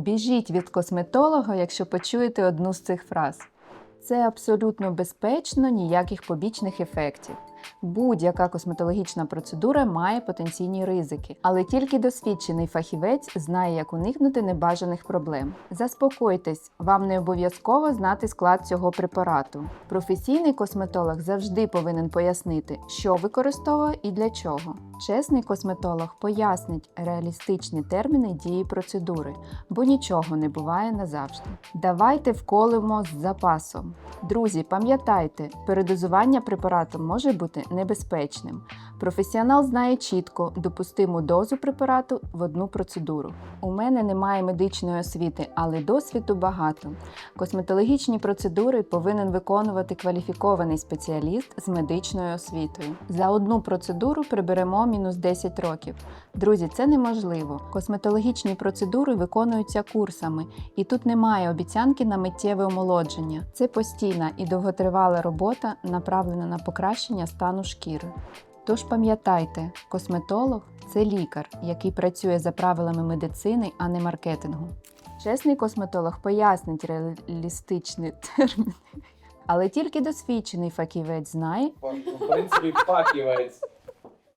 Біжіть від косметолога, якщо почуєте одну з цих фраз. Це абсолютно безпечно, ніяких побічних ефектів. Будь-яка косметологічна процедура має потенційні ризики, але тільки досвідчений фахівець знає, як уникнути небажаних проблем. Заспокойтесь, вам не обов'язково знати склад цього препарату. Професійний косметолог завжди повинен пояснити, що використовує і для чого. Чесний косметолог пояснить реалістичні терміни дії процедури, бо нічого не буває назавжди. Давайте вколимо з запасом. Друзі, пам'ятайте, передозування препарату може бути небезпечним. Професіонал знає чітко допустиму дозу препарату в одну процедуру. У мене немає медичної освіти, але досвіду багато. Косметологічні процедури повинен виконувати кваліфікований спеціаліст з медичною освітою. За одну процедуру приберемо мінус 10 років. Друзі, це неможливо. Косметологічні процедури виконуються курсами, і тут немає обіцянки на миттєве омолодження. Це постійна і довготривала робота, направлена на покращення стану шкіри. Тож пам'ятайте, косметолог це лікар, який працює за правилами медицини, а не маркетингу. Чесний косметолог пояснить реалістичні терміни, але тільки досвідчений фахівець знає, В принципі, фахівець.